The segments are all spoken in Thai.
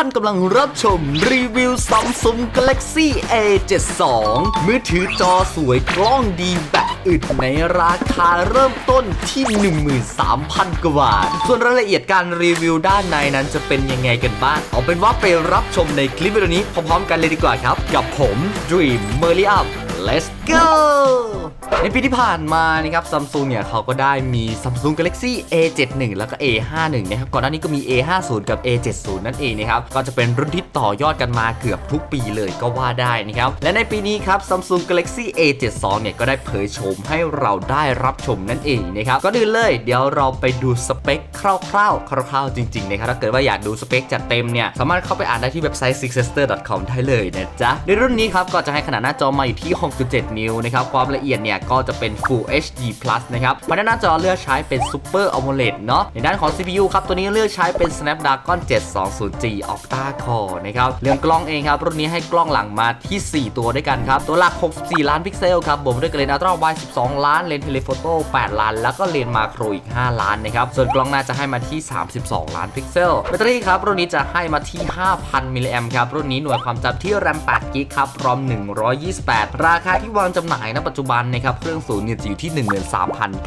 ท่านกำลังรับชมรีวิว Samsung Galaxy A72 มือถือจอสวยกล้องดีแบบอึดในราคาเริ่มต้นที่ 13,000 กว่าบาท ส่วนรายละเอียดการรีวิวด้านในนั้นจะเป็นยังไงกันบ้าง เอาเป็นว่าไปรับชมในคลิปวิดีโอนี้พร้อมๆกันเลยดีกว่าครับ กับผม Dream m e r l y Up let's go ในปีที่ผ่านมานะครับซัมซุงเนี่ยเขาก็ได้มี Samsung Galaxy A71 แล้วก็ A51 นะครับก่อนหน้านี้ก็มี A50 กับ A70 นั่นเองนะครับก็จะเป็นรุ่นที่ต่อยอดกันมาเกือบทุกปีเลยก็ว่าได้นะครับและในปีนี้ครับ Samsung Galaxy A72 เนี่ยก็ได้เผยโฉมให้เราได้รับชมนั่นเองนะครับก็ดืนเลยเดี๋ยวเราไปดูสเปคคร่าวๆคร่าวๆจริงๆนะครับถ้าเกิดว่าอยากดูสเปคจัดเต็มเนี่ยสามารถเข้าไปอ่านได้ที่เว็บไซต์ sixester.com ได้เลยนะจ๊ะในรุ่นนี้ครับก็จะให้ขนาดหน้าจอมาอยู่ที่ 6.7 นิ้วนะครับความละเอียดเนี่ยก็จะเป็น Full HD Plus นะครับภายในหน้าจอเลือกใช้เป็น Super AMOLED เนาะในด้านของ CPU ครับ ตัวนี้เลือกใช้เป็น Snapdragon 720G Octa Core นะครับเรื่องกล้องเองครับ รุ่นนี้ให้กล้องหลังมาที่ 4 ตัวด้วยกันครับ ตัวหลัก 64 ล้านพิกเซลครับบวกด้วยเลนส์อัลตร้าไวด์12 ล้านเลนส์เทเลโฟโต้8ล้าน แล้วก็เลนส์มาโครอีก 5 ล้านนะครับส่วนกล้องหน้าจะให้มาที่ 32 ล้านพิกเซลแบตเตอรี่ครับรุ่นนี้จะให้มาที่ 5,000มิลลิแอมครับรุ่นนี้หน่วยความจำที่แรม8กิกครับรอม128 ราคาที่วางจำหน่ายณปัจจุบันนะครับครับ เครื่องศูนย์เนี่ยจะอยู่ที่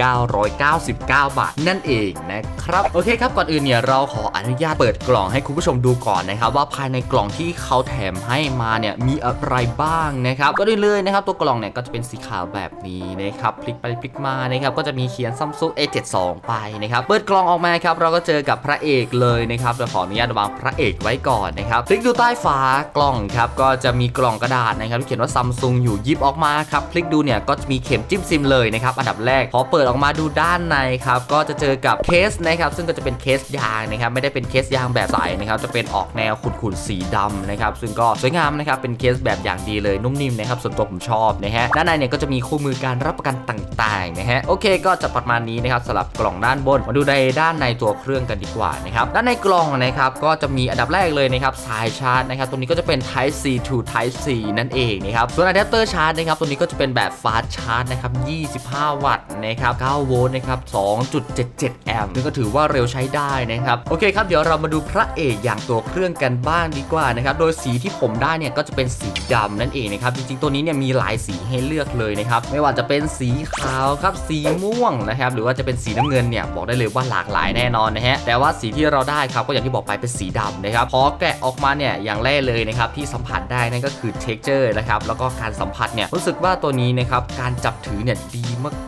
13,999 บาท นั่นเองนะครับ โอเคครับ ก่อนอื่นเนี่ยเราขออนุญาตเปิดกล่องให้คุณผู้ชมดูก่อนนะครับ ว่าภายในกล่องที่เขาแถมให้มาเนี่ยมีอะไรบ้างนะครับก็ได้เลยนะครับตัวกล่องเนี่ยก็จะเป็นสีขาวแบบนี้นะครับพลิกไปพลิกมานะครับก็จะมีเขียน Samsung A72 ไปนะครับเปิดกล่องออกมาครับเราก็เจอกับพระเอกเลยนะครับเราขออนุญาตวางพระเอกไว้ก่อนนะครับคลิกดูใต้ฝากล่องครับก็จะมีกล่องกระดาษนะครับที่เขียนว่า Samsung อยู่ยิบออกมาครับคลิกดูเนี่ยก็จะมีเข็มจิ้มซิมเลยนะครับอันดับแรกพอเปิดออกมาดูด้านในครับก็จะเจอกับเคสนะครับซึ่งก็จะเป็นเคสยางนะครับไม่ได้เป็นเคสยางแบบใสนะครับจะเป็นออกแนวขุ่นๆสีดำนะครับซึ่งก็สวยงามนะครับเป็นเคสแบบอย่างดีเลยนุ่มนิ่มนะครับส่วนตัวผมชอบนะฮะด้านในเนี่ยก็จะมีคู่มือการรับประกันต่างๆนะฮะโอเคก็จะประมาณนี้นะครับสำหรับกล่องด้านบนมาดูในด้านในตัวเครื่องกันดีกว่านะครับด้านในกล่องนะครับก็จะมีอันดับแรกเลยนะครับสายชาร์จนะครับตัวนี้ก็จะเป็น Type C to Type C นั่นเองนะครับส่วนอะแดปเตอร์ชาร์จนะครับตัวนี้ก็จะเป็นแบบ Fast Charge นะครับ 25 วัตต์นะครับ9โวลต์นะครับ 2.77 แอมป์ซึ่งก็ถือว่าเร็วใช้ได้นะครับ โอเคครับ เดี๋ยวเรามาดูพระเอกอย่างตัวเครื่องกันบ้างดีกว่านะครับ โดยสีที่ผมได้เนี่ยก็จะเป็นสีดำนั่นเองนะครับ จริงๆ ตัวนี้เนี่ยมีหลายสีให้เลือกเลยนะครับ ไม่ว่าจะเป็นสีขาวครับ สีม่วงนะครับ หรือว่าจะเป็นสีน้ำเงินเนี่ยบอกได้เลยว่าหลากหลายแน่นอนนะฮะ แต่ว่าสีที่เราได้ครับก็อย่างที่บอกไปเป็นสีดำนะครับ พอแกะออกมาเนี่ยอย่างแรกเลยนะครับที่สัมผัสได้นั่นก็คือ texture นะครับ แล้วก็การสัมผัสเนี่ยรู้สึกว่าตัวนี้นะครับการจับถือเนี่ยดี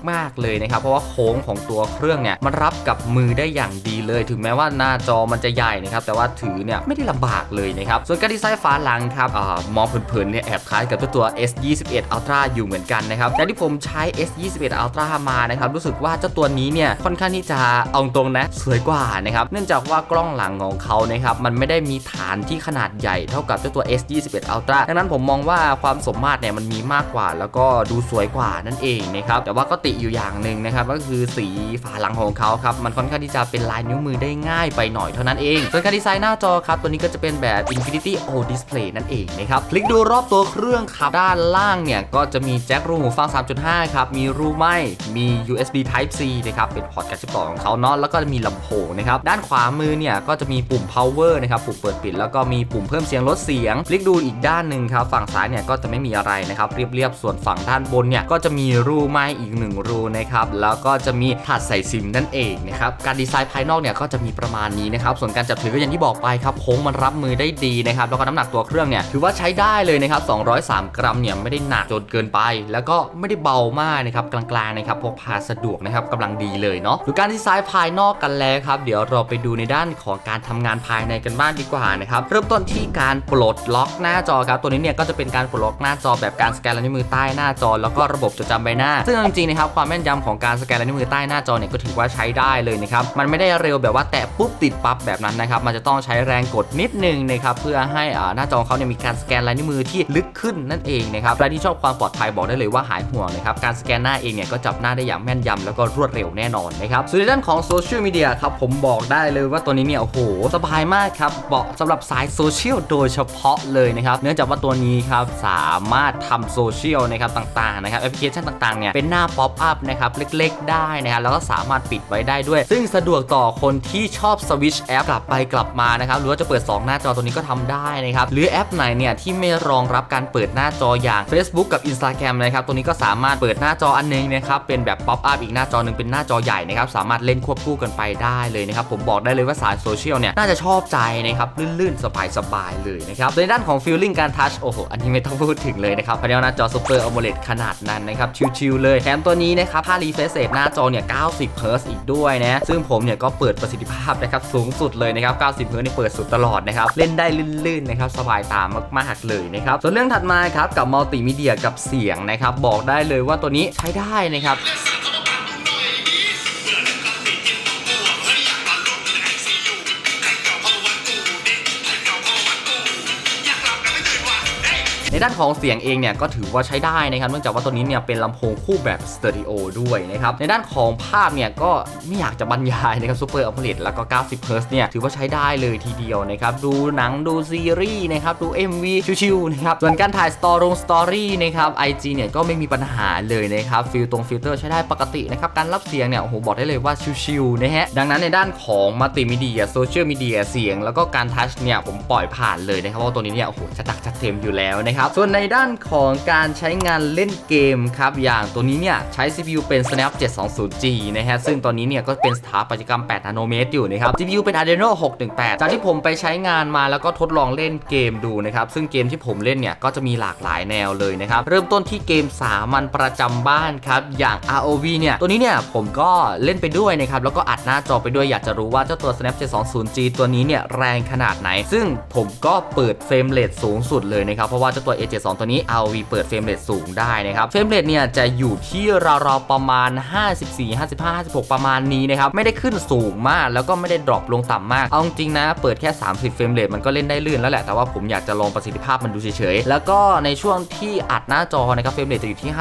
มากๆเลยนะครับเพราะว่าโค้งของตัวเครื่องเนี่ยมันรับกับมือได้อย่างดีเลย ถึงแม้ว่าหน้าจอมันจะใหญ่นะครับแต่ว่าถือเนี่ยไม่ได้ลำบากเลยนะครับส่วนการดีไซน์ฝาหลังครับอมองเพลินๆเนี่ยแอบคล้ายกับตัวตัว S21 Ultra อยู่เหมือนกันนะครับแต่ที่ผมใช้ S21 Ultra มานะครับรู้สึกว่าเจ้าตัวนี้เนี่ยค่อนข้างที่จะเอาตรงนะสวยกว่านะครับเนื่องจากว่ากล้องหลังของเขานะครับมันไม่ได้มีฐานที่ขนาดใหญ่เท่ากับเจ้าตัว S21 Ultra ดังนั้นผมมองว่าความสมมาตรเนี่ยมันมีมากกว่า แล้วก็ดูสวยกว่านั่นเองนะครับแต่ว่าก็ติอยู่อย่างหนึ่งนะครับก็คือสีฝาหลังของเขาครับมันค่อนข้างที่จะเป็นลายนิ้วมือได้ง่ายไปหน่อยเท่านั้นเองส่วนการดีไซน์หน้าจอครับตัวนี้ก็จะเป็นแบบ Infinity O Display นั่นเองนะครับคลิกดูรอบตัวเครื่องครับด้านล่างเนี่ยก็จะมีแจ็ครูหูฟัง 3.5 ครับมีรูไหมมี USB Type C นะครับเป็นพอร์ตการเชื่อมต่อของเขาเนาะแล้วก็มีลำโพงนะครับด้านขวามือเนี่ยก็จะมีปุ่ม power นะครับปุ่มเปิดปิด แล้วก็มีปุ่มเพิ่มเสียงลดเสียงคลิกดูอีกด้านหนึ่งครับฝั่งซ้ายเนี่ยก็จะไม่มีอะไรนะครับเรียบๆส่วนฝั่งด้านบนเนี่ยก็จะมีรูไหมอีกหนึ่งรูนะครับ แล้วก็จะมีถาดใส่ซิมนั่นเองนะครับ การดีไซน์ภายนอกเนี่ยก็จะมีประมาณนี้นะครับ ส่วนการจับถือก็อย่างที่บอกไปครับโค้งมันรับมือได้ดีนะครับ แล้วก็น้ำหนักตัวเครื่องเนี่ยถือว่าใช้ได้เลยนะครับ 203 กรัมเนี่ยไม่ได้หนักจนเกินไป แล้วก็ไม่ได้เบามากนะครับกลางๆนะครับพกพาสะดวกนะครับกำลังดีเลยเนาะดูการดีไซน์ภายนอกกันแล้วครับ เดี๋ยวเราไปดูในด้านของการทำงานภายในกันบ้างดีกว่านะครับเริ่มต้นที่การปลดล็อกหน้าจอครับตัวนี้เนี่ยก็จะเป็นการปลดล็อกหน้าจอแบบการสแกนลายนิ้วมือใต้หน้าจอ แล้วก็ระบบจดจำใบหน้า ซึ่งจริงๆนะครับความแม่นยำของการสแกนลายนิ้วมือใต้หน้าจอเนี่ยก็ถือว่าใช้ได้เลยนะครับมันไม่ได้เร็วแบบว่าแตะปุ๊บติดปั๊บแบบนั้นนะครับมันจะต้องใช้แรงกดนิดนึงนะครับเพื่อให้อ่าหน้าจอเขาเนี่ยมีการสแกนลายนิ้วมือที่ลึกขึ้นนั่นเองนะครับใครที่ชอบความปลอดภัยบอกได้เลยว่าหายห่วงนะครับการสแกนหน้าเองเนี่ยก็จับหน้าได้อย่างแม่นยำแล้วก็รวดเร็วแน่นอนนะครับส่วนในด้านของโซเชียลมีเดียครับผมบอกได้เลยว่าตัวนี้เนี่ยโอ้โหสบายมากครับเหมาะสำหรับสายโซเชียลโดยเฉพาะเลยนะครับเนื่องจากว่าตัวนี้ครับสามารถทำโซเชียลนะครับต่างๆนะครับแอปพลิเคชันต่างๆเนี่ยเป็นหน้าป๊อปอัพนะครับเล็กๆ ได้นะครับแล้วก็สามารถปิดไว้ได้ด้วย ซึ่งสะดวกต่อคนที่ชอบสวิตชแอปกลับไปกลับมานะครับหรือว่าจะเปิด 2 หน้าจอตัวนี้ก็ทำได้นะครับหรือแอปไหนเนี่ยที่ไม่รองรับการเปิดหน้าจออย่าง Facebook กับ Instagram นะครับตัวนี้ก็สามารถเปิดหน้าจออันนึงนะครับเป็นแบบป๊อปอัพอีกหน้าจอหนึ่งเป็นหน้าจอใหญ่นะครับสามารถเล่นควบคู่กันไปได้เลยนะครับผมบอกได้เลยว่าสายโซเชียลเนี่ยน่าจะชอบใจนะครับลื่นๆ สบายๆเลยนะครับในด้านของ feeling การทัชโอ้โหอันนี้ไม่ต้องพูดถึงเลยนะครับภายในหน้าจอ Super AMOLED ขนาดนั้นนะครับชิวๆเลยแถมตัวนี้นะครับค่า refresh rate หน้าจอเนี่ย90เฮิร์สอีกด้วยนะซึ่งผมเนี่ยก็เปิดประสิทธิภาพนะครับสูงสุดเลยนะครับ90 Hz นี่เปิดสุดตลอดนะครับเล่นได้ลื่นๆนะครับสบายตามากๆเลยนะครับส่วนเรื่องถัดมาครับกับมัลติมีเดียกับเสียงนะครับบอกได้เลยว่าตัวนี้ใช้ได้นะครับ ในด้านของเสียงเองเนี่ยก็ถือว่าใช้ได้นะครับเนื่องจากว่าตัวนี้เนี่ยเป็นลำโพงคู่แบบสเตอริโอด้วยนะครับในด้านของภาพเนี่ยก็ไม่อยากจะบรรยายนะครับซูเปอร์อัลเลแล้วก็ 90 Hz เนี่ยถือว่าใช้ได้เลยทีเดียวนะครับดูหนังดูซีรีส์นะครับดู MV ชิวๆนะครับส่วนการถ่ายสตอรงสตอรี่นะครับ IG เนี่ยก็ไม่มีปัญหาเลยนะครับฟิลตรงฟิลเตอร์ใช้ได้ปกตินะครับการรับเสียงเนี่ยโอ้โหบอกได้เลยว่าชิวๆนะฮะดังนั้นในด้านของมัลติมีเดียโซเชียลมีเดียเสียง แล้วก็การทัชเนี่ยผมปล่อยผ่านเลยนะครับเพราะว่าตัวนี้เนี่ยโอ้โหชัดดักชัดเต็มอยู่แล้วนะครับส่วนในด้านของการใช้งานเล่นเกมครับ อย่างตัวนี้เนี่ยใช้ CPU เป็น Snap 720G นะฮะ ซึ่งตอนนี้เนี่ยก็เป็นสถาปัตยกรรม 8 นาโนเมตรอยู่นะครับ GPU เป็น Adreno 618 จากที่ผมไปใช้งานมาแล้วก็ทดลองเล่นเกมดูนะครับ ซึ่งเกมที่ผมเล่นเนี่ยก็จะมีหลากหลายแนวเลยนะครับ เริ่มต้นที่เกมสามัญประจำบ้านครับ อย่าง ROV เนี่ยตัวนี้เนี่ยผมก็เล่นไปด้วยนะครับ แล้วก็อัดหน้าจอไปด้วยอยากจะรู้ว่าเจ้าตัว Snap 720G ตัวนี้เนี่ยแรงขนาดไหน ซึ่งผมก็เปิดเฟรมเรทสูงสุดเลยนะครับเพราะว่าเจ้าตัว A72 ตัวนี้ ROV เปิดเฟรมเรทสูงได้นะครับ เฟรมเรทเนี่ยจะอยู่ที่ราวๆประมาณ 54 55 56 ประมาณนี้นะครับ ไม่ได้ขึ้นสูงมาก แล้วก็ไม่ได้ดรอปลงต่ำมาก เอาจริงนะ เปิดแค่ 30 เฟรมเรทมันก็เล่นได้ลื่นแล้วแหละ แต่ว่าผมอยากจะลองประสิทธิภาพมันดูเฉยๆ แล้วก็ในช่วงที่อัดหน้าจอนะครับเฟรมเรทจะอยู่ที่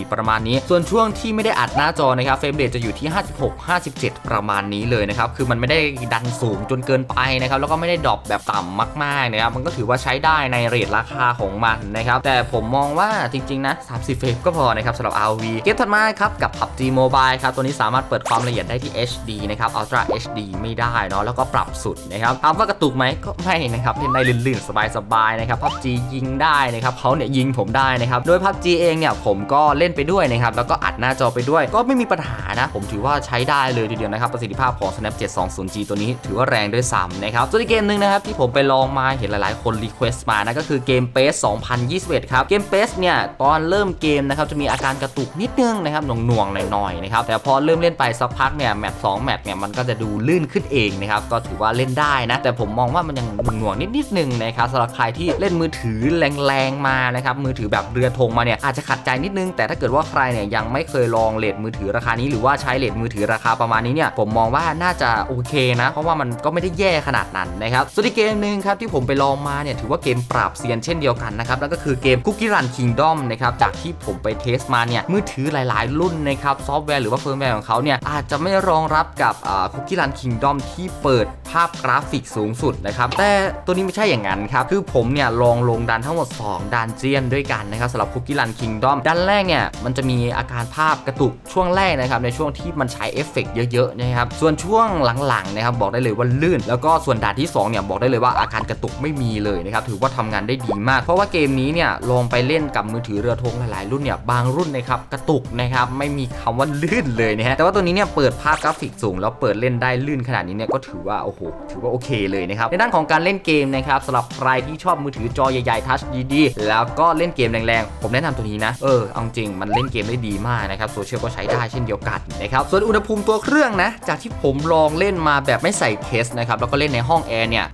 55 54 ประมาณนี้ ส่วนช่วงที่ไม่ได้อัดหน้าจอนะครับเฟรมเรทจะอยู่ที่ 56 57 ประมาณนี้เลยนะครับ คือมันไม่ได้ดันสูงจนเกินไปนะครับ แล้วก็ไม่ได้ดรอปแบบต่ำมากๆนะครับ มันก็ถือว่าใช้ได้ในเรทราคาของมันนะครับ แต่ผมมองว่าจริงๆนะ 30 เฟรมก็พอนะครับสำหรับ RV เกมถัดมาครับกับ PUBG Mobile ครับ ตัวนี้สามารถเปิดความละเอียดได้ที่ HD นะครับ Ultra HD ไม่ได้เนาะแล้วก็ปรับสุดนะครับถามว่ากระตุกไหมก็ไม่นะครับเล่นได้ลื่นๆ สบายๆนะครับ PUBG ยิงได้นะครับเขาเนี่ยยิงผมได้นะครับโดย PUBG เองเนี่ยผมก็เล่นไปด้วยนะครับแล้วก็อัดหน้าจอไปด้วยก็ไม่มีปัญหานะ ผมถือว่าใช้ได้เลยทีเดียวนะครับประสิทธิภาพของ Snap 720G ตัวนี้ถือว่าแรงด้วยซ้ำนะครับส่วนอีกเกมหนึ่งนะครับที่ผมไปลองมาเห็นหลายๆ คนรีเควสต์มานะก็คือเกม PES 2021 ครับ เกม PES เนี่ย ตอนเริ่มเกมนะครับ จะมีอาการกระตุกนิดนึงนะครับ หน่วงๆหน่อยๆนะครับ แต่พอเริ่มเล่นไปสักพักเนี่ย แมตช์สองแมตช์เนี่ย มันก็จะดูลื่นขึ้นเองนะครับ ก็ถือว่าเล่นได้นะ แต่ผมมองว่ามันยังหน่วงๆนิดๆนึงนะครับสำหรับใครที่เล่นมือถือแรงๆมานะครับ มือถือแบบเรือธงมาเนี่ย อาจจะขัดใจนิดนึง แต่ถ้าเกิดว่าใครเนี่ยยังไม่เคยลองเลทมือถือราคานี้หรือว่าใช้เลทมือถือราคาประมาณนี้เนี่ย ผมมองว่าน่าจะโอเคนะ เพราะว่ามันก็ไม่ได้แย่ขนาดนั้นนะครับส่วนอีกเกมหนึ่งครับที่ผมไปลองมาเนี่ยถือว่าเกมปราบเซียนเช่นเดียวกันนะครับนั่นก็คือเกม Cookie Run Kingdom นะครับจากที่ผมไปเทสมาเนี่ยมือถือหลาย ๆ รุ่นนะครับซอฟต์แวร์หรือว่าเฟิร์มแวร์ของเขาเนี่ยอาจจะไม่รองรับกับคุกกี้รันคิงดอมที่เปิดภาพกราฟิกสูงสุดนะครับแต่ตัวนี้ไม่ใช่อย่างนั้นครับคือผมเนี่ยลองลงดันทั้งหมด 2ดันเจียนด้วยกันนะครับสำหรับคุกกี้รันคิงดอมดันแรกเนี่ยมันจะมีอาการภาพกระตุกช่วงแรกนะครับในช่วงที่มันใช้เอฟเฟกต์เยอะ ๆ นะครับส่วนช่วงหลัง ๆ นะครับบอกได้เลยว่าลื่น แล้วก็ส่วนด่านที่2เนี่ยบอกได้เลยว่าอาการกระตุกไม่มีเลยนะครับถือว่าทำงานได้ดีมากเพราะว่าเกมนี้เนี่ยลองไปเล่นกับมือถือเรือธงหลายๆรุ่นเนี่ยบางรุ่นนะครับกระตุกนะครับไม่มีคำว่าลื่นเลยนะฮะแต่ว่าตัวนี้เนี่ยเปิดภาพกราฟิกสูง แล้วเปิดเล่นได้ลื่นขนาดนี้เนี่ยก็ถือว่าโอ้โหถือว่าโอเคเลยนะครับในด้านของการเล่นเกมนะครับสำหรับใครที่ชอบมือถือจอใหญ่ๆทัชดีๆแล้วก็เล่นเกมแรงๆผมแนะนำตัวนี้นะเออเอาจริงมันเล่นเกมได้ดีมากนะครับโซเชียลก็ใช้ได้เช่นเดียวกันนะครับส่วนอุณหภูมิตัวเครื่องนะจากที่ผมลองเล่นมาแบบไม่ใส่เคสนะครับแล้วก็เล่นในห้องแอร์เนี่ย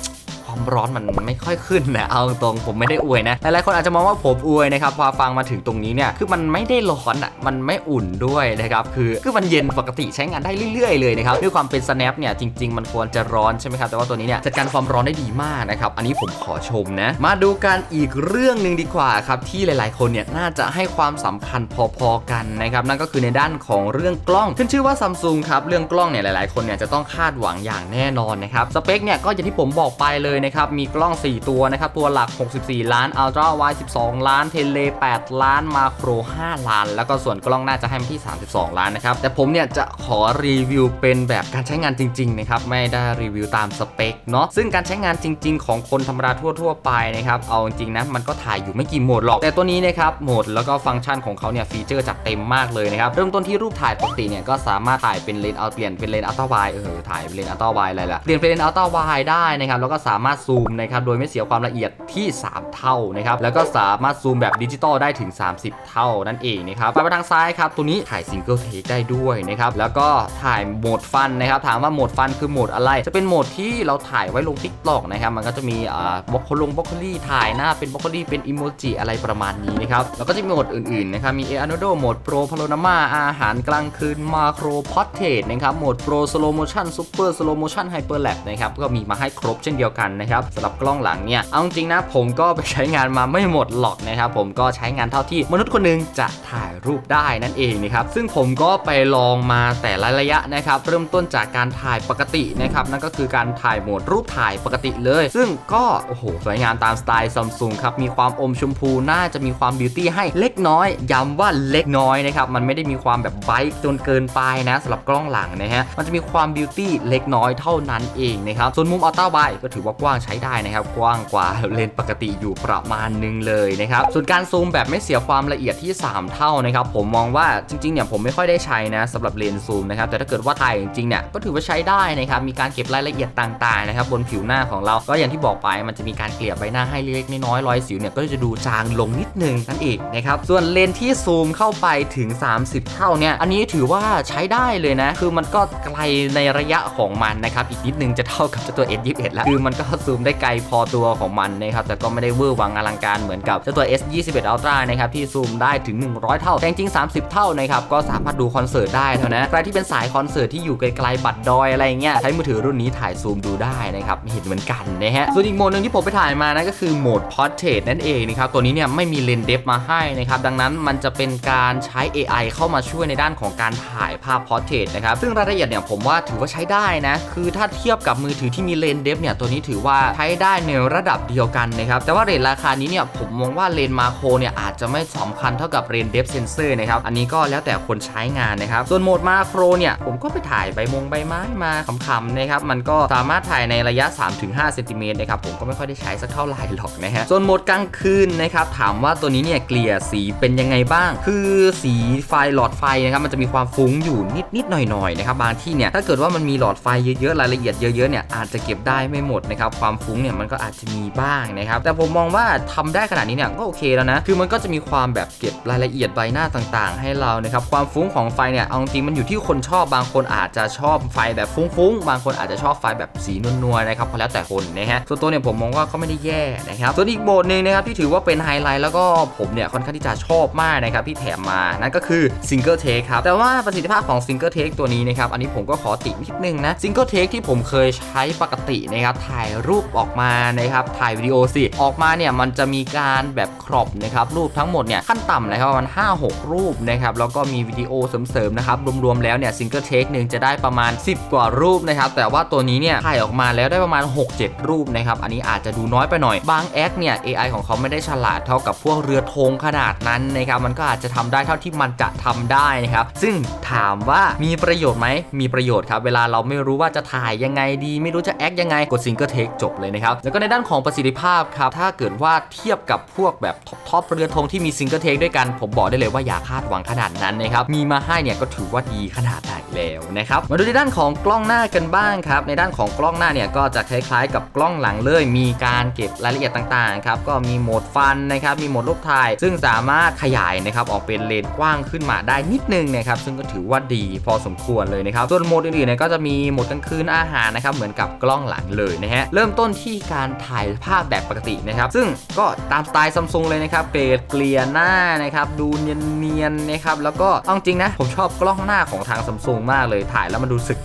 ความร้อนมันไม่ค่อยขึ้นนะเอาตรงผมไม่ได้อวยนะหลายๆคนอาจจะมองว่าผมอวยนะครับพอฟังมาถึงตรงนี้เนี่ยคือมันไม่ได้ร้อนอะมันไม่อุ่นด้วยนะครับคือคือมันเย็นปกติใช้งานได้เรื่อยๆเลยนะครับด้วยความเป็น snap เนี่ยจริง ๆ มันควรจะร้อนใช่ไหมครับแต่ว่าตัวนี้เนี่ยจัดการความร้อนได้ดีมากนะครับอันนี้ผมขอชมนะมาดูกันอีกเรื่องหนึ่งดีกว่าครับที่หลาย ๆ คนเนี่ยน่าจะให้ความสำคัญพอๆกันนะครับนั่นก็คือในด้านของเรื่องกล้องขึ้นชื่อว่าซัมซุงครับเรื่องกล้องเนี่ยหลาย ๆ คนเนี่ยจะต้องคาดหวังอย่างแน่นอนนะครับสเปคเนี่ยก็อย่างที่ผมบอกไปเลยนะครับ มีกล้อง 4 ตัวนะครับ ตัวหลัก 64 ล้าน Ultra Wide 12 ล้าน เทเล8 ล้าน มาโคร 5 ล้าน แล้วก็ส่วนกล้องหน้าจะให้มาที่ 32 ล้านนะครับ แต่ผมเนี่ยจะขอรีวิวเป็นแบบการใช้งานจริงๆนะครับ ไม่ได้รีวิวตามสเปคเนาะ ซึ่งการใช้งานจริง ๆ ของคนธรรมดาทั่ว ๆ ไปนะครับ เอาจริงๆนะ มันก็ถ่ายอยู่ไม่กี่โหมดหรอก แต่ตัวนี้นะครับ โหมดแล้วก็ฟังก์ชันของเขาเนี่ยฟีเจอร์จัดเต็มมากเลยนะครับ เริ่มต้นที่รูปถ่ายปกติเนี่ยก็สามารถถ่ายเป็นเลนส์เอาเปลี่ยนเป็นเลนส์อัลตร้าไวเออถ่ายเป็นเลนส์อัลตร้าไวอะไรล่ะเปลี่ยนเป็นเลนส์อัลตร้าไวได้นะครับแล้วก็สามารถารถซูมนะครับโดยไม่เสียความละเอียดที่ 3 เท่านะครับแล้วก็สามารถซูมแบบดิจิตอลได้ถึง 30 เท่านั่นเองนะครับไปทางซ้ายครับตัวนี้ถ่ายซิงเกิลเทคได้ด้วยนะครับแล้วก็ถ่ายโหมดฟันนะครับถามว่าโหมดฟันคือโหมดอะไร จะเป็นโหมดที่เราถ่ายไว้ลงทิกตอกนะครับมันก็จะมีอ่าบล็อกคลงบล็อกลี่ถ่ายหน้าเป็นบล็อกลี่เป็นอิโมจิอะไรประมาณนี้นะครับแล้วก็จะมีโหมดอื่นๆนะครับมีเอ a โนโดโหมดโปรพาโ n นามาอาหารกลางคืนมาโครพอ r เทรตนะครับโหมดโปรสโลโมชั่นซูเปอร์สโลโมชั่นไฮเปอร์แลปนะครับก็มีมาให้ครบเช่นเดียวกันนะครับสำหรับกล้องหลังเนี่ยเอาจริงนะผมก็ไปใช้งานมาไม่หมดหรอกนะครับผมก็ใช้งานเท่าที่มนุษย์คนหนึงจะถ่ายรูปได้นั่นเองนะครับซึ่งผมก็ไปลองมาแต่ละระยะนะครับเริ่มต้นจากการถ่ายปกตินะครับนั่นก็คือการถ่ายโหมดรูปถ่ายปกติเลย ซึ่งก็โอ้โหสวยงามตามสไตล์ซัมซุงครับมีความอมชมพูน่าจะมีความบิวตี้ให้เล็กน้อยย้ำว่าเล็กน้อยนะครับมันไม่ได้มีความแบบไบค์จนเกินไปนะสำหรับกล้องหลังนะฮะมันจะมีความบิวตี้เล็กน้อยเท่านั้นเองนะครับส่วนมุมอัลต้าไวก็ถือว่ากว้างใช้ได้นะครับ กว้างกว่าเลนปกติอยู่ประมาณนึงเลยนะครับ ส่วนการซูมแบบไม่เสียความละเอียดที่ 3 เท่านะครับ ผมมองว่าจริงๆเนี่ยผมไม่ค่อยได้ใช้นะสำหรับเลนซูมนะครับ แต่ถ้าเกิดว่าถ่ายจริงๆเนี่ยก็ถือว่าใช้ได้นะครับ มีการเก็บรายละเอียดต่างๆนะครับบนผิวหน้าของเรา ก็อย่างที่บอกไปมันจะมีการเกลี่ยใบหน้าให้เล็กๆน้อยๆรอยสิวเนี่ยก็จะดูจางลงนิดนึงนั่นเองนะครับ ส่วนเลนที่ซูมเข้าไปถึง 30 เท่าเนี่ย อันนี้ถือว่าใช้ได้เลยนะ คือมันก็ไกลในระยะของมันนะครับ อีกนิดนึงจะเท่ากับเจ้าตัว S21 แล้ว คือมันก็ซูมได้ไกลพอตัวของมันนะครับแต่ก็ไม่ได้เวอร์วังอลังการเหมือนกับเจ้าตัว S21 Ultra นะครับที่ซูมได้ถึง 100 เท่าแต่จริง 30 เท่านะครับก็สามารถดูคอนเสิร์ตได้เท่านั้นใครที่เป็นสายคอนเสิร์ตที่อยู่ไกลๆบัตรดอยอะไรเงี้ยใช้มือถือรุ่นนี้ถ่ายซูมดูได้นะครับเห็นเหมือนกันนะฮะส่วนอีกโหมดหนึ่งที่ผมไปถ่ายมานะก็คือโหมด Portrait นั่นเองนะครับตัวนี้เนี่ยไม่มีเลนส์เดฟมาให้นะครับดังนั้นมันจะเป็นการใช้ AI เข้ามาช่วยในด้านของการถ่ายภาพ Portrait นะครับซึ่งรายละเอียดเนี่ยผมว่าถือว่าใช้ได้นะคือถ้าเทียบกับมือถือที่มีเลนเดฟเนี่ยตัวนี้ถือว่าว่าใช้ได้ในระดับเดียวกันนะครับแต่ว่าเรทราคานี้เนี่ยผมมองว่าเลนมาโครเนี่ยอาจจะไม่สำคัญเท่ากับเลนเดฟเซนเซอร์นะครับอันนี้ก็แล้วแต่คนใช้งานนะครับส่วนโหมดมาโครเนี่ยผมก็ไปถ่ายใบมงใบไม้มาขำๆนะครับมันก็สามารถถ่ายในระยะ 3-5เซนติเมตรนะครับผมก็ไม่ค่อยได้ใช้สักเท่าไหร่หรอกนะฮะส่วนโหมดกลางคืนนะครับถามว่าตัวนี้เนี่ยเกลี่ยสีเป็นยังไงบ้าง คือสีไฟหลอดไฟนะครับมันจะมีความฟุ้งอยู่นิดๆหน่อยๆนะครับบางที่เนี่ยถ้าเกิดว่ามันมีหลอดไฟเยอะๆรายละเอียดเยอะๆเนี่ยอาจจะเก็บได้ไม่หมดนะครับความฟุ้งเนี่ยมันก็อาจจะมีบ้างนะครับแต่ผมมองว่าทำได้ขนาดนี้เนี่ยก็โอเคแล้วนะคือมันก็จะมีความแบบเก็บรายละเอียดใบหน้าต่างๆ ให้เรานะครับความฟุ้งของไฟเนี่ยเอาจริงมันอยู่ที่คนชอบบางคนอาจจะชอบไฟแบบฟุ้งๆบางคนอาจจะชอบไฟแบบสีนวลๆนะครับก็แล้วแต่คนนะฮะส่วนตัวเนี่ยผมมองว่าก็ไม่ได้แย่นะครับส่วนอีกโหมดหนึ่งนะครับที่ถือว่าเป็นไฮไลท์แล้วก็ผมเนี่ยค่อนข้างที่จะชอบมากนะครับที่แถมมานั่นก็คือ Single Take ครับแต่ว่าประสิทธิภาพของ Single Take ตัวนี้นะครับอันนี้ผมก็ขอตินิดนึงนะ Single Take ที่ผมเคยใช้ปกตินะครับถ่ายรรูปออกมานะครับถ่ายวิดีโอสิออกมาเนี่ยมันจะมีการแบบครอปนะครับรูปทั้งหมดเนี่ยขั้นต่ำนะครับมาณ5-6 รูปนะครับแล้วก็มีวิดีโอเสริมๆนะครับรวมๆแล้วเนี่ย Single Take หนึ่งจะได้ประมาณ 10 กว่ารูปนะครับแต่ว่าตัวนี้เนี่ยถ่ายออกมาแล้วได้ประมาณ 6-7 รูปนะครับอันนี้อาจจะดูน้อยไปหน่อยบางแอคเนี่ย AI ของเขาไม่ได้ฉลาดเท่ากับพวกเรือธงขนาดนั้นนะครับมันก็อาจจะทำได้เท่าที่มันจะทำได้นะครับซึ่งถามว่ามีประโยชน์ไหมมีประโยชน์ครับเวลาเราไม่รู้ว่าจะถ่ายยังไงดี ไม่รู้จะแอคยังไงกด Single Take จบเลยนะครับ แล้วก็ในด้านของประสิทธิภาพครับ ถ้าเกิดว่าเทียบกับพวกแบบท็อปเรือธงที่มี Single Take ด้วยกัน ผมบอกได้เลยว่าอย่าคาดหวังขนาดนั้นนะครับ มีมาให้เนี่ยก็ถือว่าดีขนาดไหนแล้วนะครับ มาดูในด้านของกล้องหน้ากันบ้างครับ ในด้านของกล้องหน้าเนี่ยก็จะคล้ายๆ กับกล้องหลังเลย มีการเก็บรายละเอียดต่างๆครับ ก็มีโหมดฟันนะครับ มีโหมดรูปถ่าย ซึ่งสามารถขยายนะครับออกเป็นเลนส์กว้างขึ้นมาได้นิดนึงนะครับซึ่งก็ถือว่าดีพอสมควรเลยนะครับส่วนโหมดอื่นๆเนี่ยก็จะมีโหมดกลางคืนอาหารนะครับเหมือนกับกล้องหลังเลยนะฮะเเริ่มต้นที่การถ่ายภาพแบบปกตินะครับ ซึ่งก็ตามสไตล์ซัมซุงเลยนะครับ เกรดเกลี่ยหน้านะครับ ดูเนียนๆนะครับ แล้วก็เอาจริงนะ ผมชอบกล้องหน้าของทางซัมซุงมากเลย ถ่ายแล้วมันดูสึก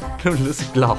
รู้สึกหล่อ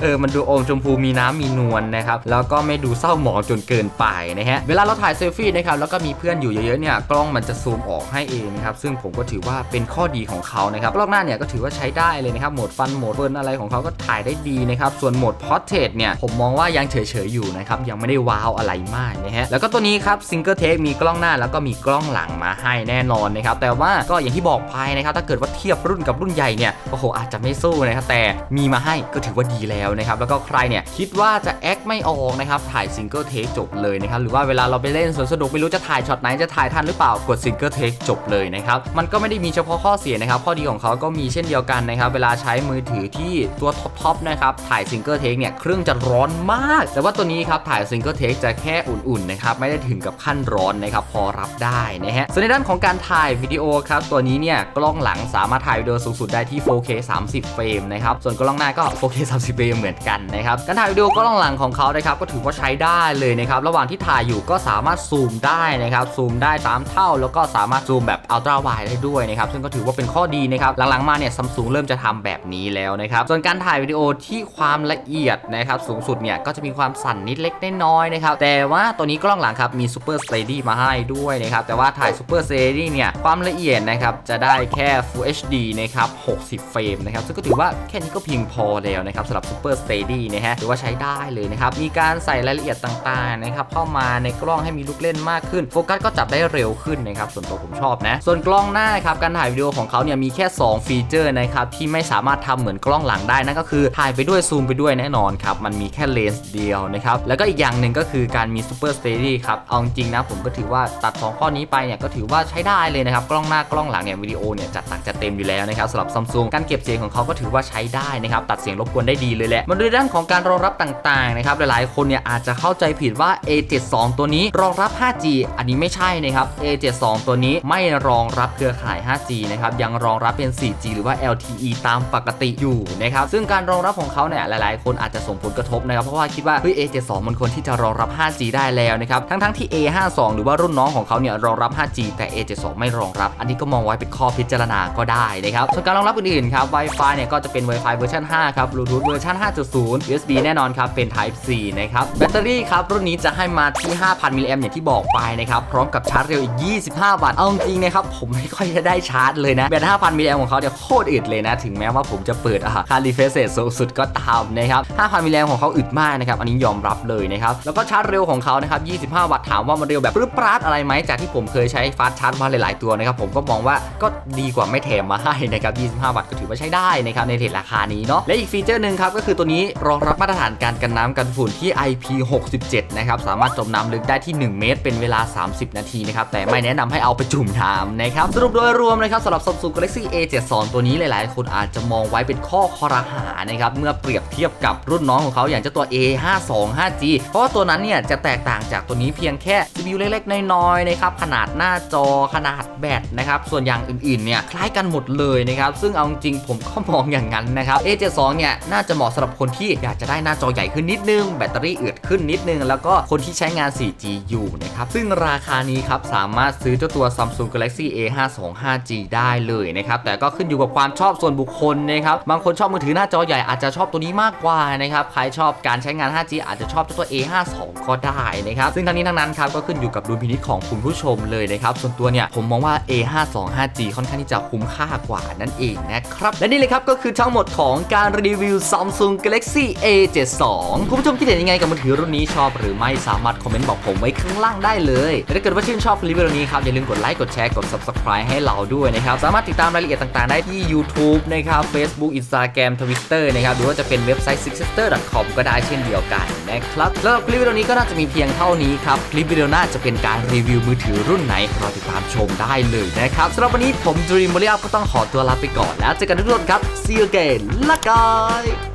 เออ มันดูอมชมพูมีน้ำมีนวลนะครับ แล้วก็ไม่ดูเศร้าหมองจนเกินไปนะฮะ เวลาเราถ่ายเซลฟี่นะครับ แล้วก็มีเพื่อนอยู่เยอะๆเนี่ย กล้องมันจะซูมออกให้เองนะครับ ซึ่งผมก็ถือว่าเป็นข้อดีของเขานะครับ กล้องหน้าเนี่ยก็ถือว่าใช้ได้เลยนะครับ โหมดฟัน โหมดเฟิร์นอะไรของเขาก็ถ่ายได้ดีนะครับ ส่วนโหมดพอร์เทรตเนี่ย ผมมองว่ายังเเฉยๆอยู่นะครับยังไม่ได้ว้าวอะไรมากนะฮะแล้วก็ตัวนี้ครับซิงเกิลเทคมีกล้องหน้าแล้วก็มีกล้องหลังมาให้แน่นอนนะครับแต่ว่าก็อย่างที่บอกไปนะครับถ้าเกิดว่าเทียบรุ่นกับรุ่นใหญ่เนี่ยโอ้โหอาจจะไม่สู้นะครับแต่มีมาให้ก็ถือว่าดีแล้วนะครับแล้วก็ใครเนี่ยคิดว่าจะแอคไม่ออกนะครับถ่ายซิงเกิลเทคจบเลยนะครับหรือว่าเวลาเราไปเล่นสวนสนุกไม่รู้จะถ่ายช็อตไหนจะถ่ายทันหรือเปล่ากดซิงเกิลเทคจบเลยนะครับมันก็ไม่ได้มีเฉพาะข้อเสียนะครับข้อดีของเขาก็มีเช่นเดียวกันนะครับเวลาใช้มือถือที่ตัวท็อปๆนะครับถ่ายซิงเกิลเทคเนี่ยเครื่องจะร้อนมากแต่ว่าตัวนี้ครับถ่ายซิงเกิลเทคจะแค่อุ่นๆนะครับไม่ได้ถึงกับขั้นร้อนนะครับพอรับได้นะฮะส่วนในด้านของการถ่ายวิดีโอครับตัวนี้เนี่ยกล้องหลังสามารถถ่ายวิดีโอสูงสุดได้ที่ 4K 30 เฟรมนะครับส่วนกล้องหน้าก็ 4K 30 เฟรมเหมือนกันนะครับการถ่ายวิดีโอกล้องหลังของเขานะครับก็ถือว่าใช้ได้เลยนะครับระหว่างที่ถ่ายอยู่ก็สามารถซูมได้นะครับซูมได้ตามเท่า แล้วก็สามารถซูมแบบอัลตร้าไวได้ด้วยนะครับซึ่งก็ถือว่าเป็นข้อดีนะครับหลังๆมาเนี่ยซัมซุงเริ่มจะทำแบบนี้แล้วนะครับส่วนการถ่ายวิดีโอที่ความละเอียดนะครับสูงสุดเนี่ยก็จะมีความสั่นนิดเล็กน้อยนะครับ แต่ว่าตัวนี้กล้องหลังครับมี Super Steady มาให้ด้วยนะครับ แต่ว่าถ่าย Super Steady เนี่ย ความละเอียดนะครับ จะได้แค่ Full HD นะครับ 60 เฟรมนะครับ ซึ่งก็ถือว่าแค่นี้ก็เพียงพอแล้วนะครับสำหรับ Super Steady นะฮะถือว่าใช้ได้เลยนะครับ มีการใส่รายละเอียดต่างๆนะครับเข้ามาในกล้องให้มีลูกเล่นมากขึ้นโฟกัสก็จับได้เร็วขึ้นนะครับส่วนตัวผมชอบนะส่วนกล้องหน้าครับการถ่ายวิดีโอของเขาเนี่ยมีแค่ 2 ฟีเจอร์นะครับที่ไม่สามารถทำเหมือนกล้องหลังได้นั่นก็คือถ่ายไปด้วยซูมไปด้วยแน่นอนครับมันมีแค่เลนส์เดียวนะครับ แล้วก็อีกอย่างหนึ่งก็คือการมี Super Steady ครับ เอาจริงนะผมก็ถือว่าตัดสองข้อนี้ไปเนี่ยก็ถือว่าใช้ได้เลยนะครับ กล้องหน้ากล้องหลังเนี่ยวิดีโอเนี่ยจัดหนักจัดเต็มอยู่แล้วนะครับสำหรับซัมซุงการเก็บเสียงของเขาก็ถือว่าใช้ได้นะครับตัดเสียงรบกวนได้ดีเลยแหละมาดูในด้านของการรองรับต่างๆนะครับหลายๆ คนเนี่ยอาจจะเข้าใจผิดว่า A72 ตัวนี้รองรับ 5G อันนี้ไม่ใช่นะครับ A72 ตัวนี้ไม่รองรับเครือข่าย 5G นะครับยังรองรับเป็น 4G หรือว่า LTE ตามปกติอยู่นะครับซึ่งการรองรับของเขาเนี่ยหลาย ๆ คนอาจจะส่งผลกระทบนะครับเพราะว่าคิดว่าเฮ้ย A72 มันควรที่จะรองรับ 5G ได้แล้วนะครับ ทั้งๆที่ A52 หรือว่ารุ่นน้องของเขาเนี่ยรองรับ 5G แต่ A72 ไม่รองรับ อันนี้ก็มองไว้เป็นข้อพิจารณาก็ได้นะครับ ส่วนการรองรับอื่นๆครับ Wi-Fi เนี่ยก็จะเป็น Wi-Fi เวอร์ชัน5ครับ Bluetooth เวอร์ชัน5.0 USB แน่นอนครับ เป็น Type C นะครับ แบตเตอรี่ครับรุ่นนี้จะให้มาที่ 5,000 มิลลิแอมอย่างที่บอกไปนะครับ พร้อมกับชาร์จเร็วอีก 25 วัตต์ เอาจริงนะครับผมไม่ค่อยจะได้ชาร์จเลยนะ แบต 5,000 มิลลิแอมของเขาเนี่ยโคตรอึดเลยนะ ถึงแม้ว่าผมจะเปิดอะค่ารีเฟรชเรทสูงสุดก็ตามนะครับ 5,000 มิลลิแอมของเขาอึดมากนะครับอันี้ยอมรับเลยนะครับ แล้วก็ชาร์จเร็วของเขานะครับ 25 วัตต์ถามว่ามันเร็วแบบปรึ๊ดปราดอะไรไหมจากที่ผมเคยใช้ฟาสต์ชาร์จมาหลาย ๆ ตัวนะครับ ผมก็มองว่าก็ดีกว่าไม่แถมมาให้นะครับ 25 วัตต์ก็ถือว่าใช้ได้นะครับในเรทราคานี้เนาะ และอีกฟีเจอร์หนึ่งครับก็คือตัวนี้รองรับมาตรฐานการกันน้ำกันฝุ่นที่ IP67 นะครับสามารถจมน้ำลึกได้ที่ 1 เมตร เป็นเวลา 30 นาทีนะครับแต่ไม่แนะนำให้เอาไปจุ่มน้ำนะครับสรุปโดยรวมนะครับสำหรับ Samsung Galaxy A72 ตัวนี้หลาย ๆ คนอาจจะมองไว้เป็นข้อคอรหานะครับเมื่อเปรียบเทียบกับรุ่นน้องของเขาอย่างเจ้าตัว A5 525G เพราะว่าตัวนั้นเนี่ยจะแตกต่างจากตัวนี้เพียงแค่ CPU เล็กๆ น้อยๆนะครับขนาดหน้าจอขนาดแบตนะครับส่วนอย่างอื่นๆเนี่ยคล้ายกันหมดเลยนะครับซึ่งเอาจริงผมก็มองอย่างนั้นนะครับ A72 เนี่ยน่าจะเหมาะสำหรับคนที่อยากจะได้หน้าจอใหญ่ขึ้นนิดนึง แบตเตอรี่อึดขึ้นนิดนึง แล้วก็คนที่ใช้งาน 4G อยู่นะครับซึ่งราคานี้ครับสามารถซื้อเจ้าตัว Samsung Galaxy A52 5G ได้เลยนะครับแต่ก็ขึ้นอยู่กับความชอบส่วนบุคคลนะครับบางคนชอบมือถือหน้าจอใหญ่อาจจะชอบตัวนี้มากกว่านะครับใครชอบการใช้งาน 5G อาจจะชอบเจ้าตัว A52 ก็ได้นะครับซึ่งทั้งนี้ทั้งนั้นครับก็ขึ้นอยู่กับดุลพินิจของคุณผู้ชมเลยนะครับส่วนตัวเนี่ยผมมองว่า A52 5G ค่อนข้างที่จะคุ้มค่ากว่านั่นเองนะครับและนี่เลยครับก็คือทั้งหมดของการรีวิว Samsung Galaxy A72 คุณผู้ชมคิดเห็นยังไงกับมือถือรุ่นนี้ชอบหรือไม่สามารถคอมเมนต์บอกผมไว้ข้างล่างได้เลยและถ้าเกิดว่าชื่นชอบรีวิวนี้ครับอย่าลืมกดไลค์กดแชร์กด subscribe ให้เราด้วยนะครับสามารถติดตามรายละเอียดต่างๆ ได้ที่ YouTube นะครับ Facebook Instagram Twitter นะครับหรือว่าจะเป็นเว็บไซต์ s i x s t e r c o m ก็ได้เช่นเดียวกันนะครับแล้วคลิปวิดีโอนี้ก็น่าจะมีเพียงเท่านี้ครับคลิปวิดีโอหน้าจะเป็นการรีวิวมือถือรุ่นไหนรอติดตามชมได้เลยนะครับสำหรับวันนี้ผมดรีมบริอัพก็ต้องขอตัวลาไปก่อนแล้วเจอกันทุกคนครับ see you again ละกาย